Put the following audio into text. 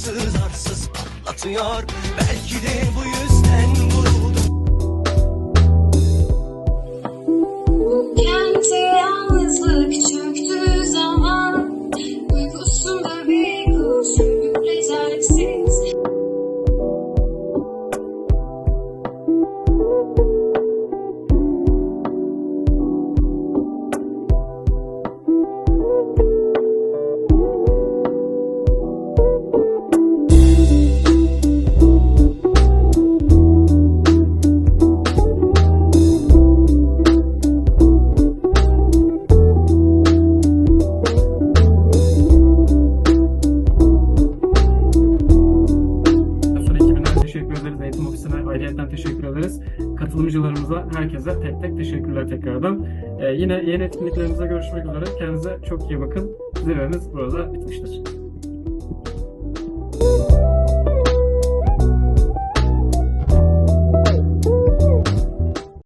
Arsız arsız patlatıyor Belki de bu yüzden Ayrıyeten teşekkür ederiz. Katılımcılarımıza, herkese tek tek teşekkürler tekrardan. Ee, yine yeni etkinliklerimizde görüşmek üzere. Kendinize çok iyi bakın. Zirvemiz burada bitmiştir.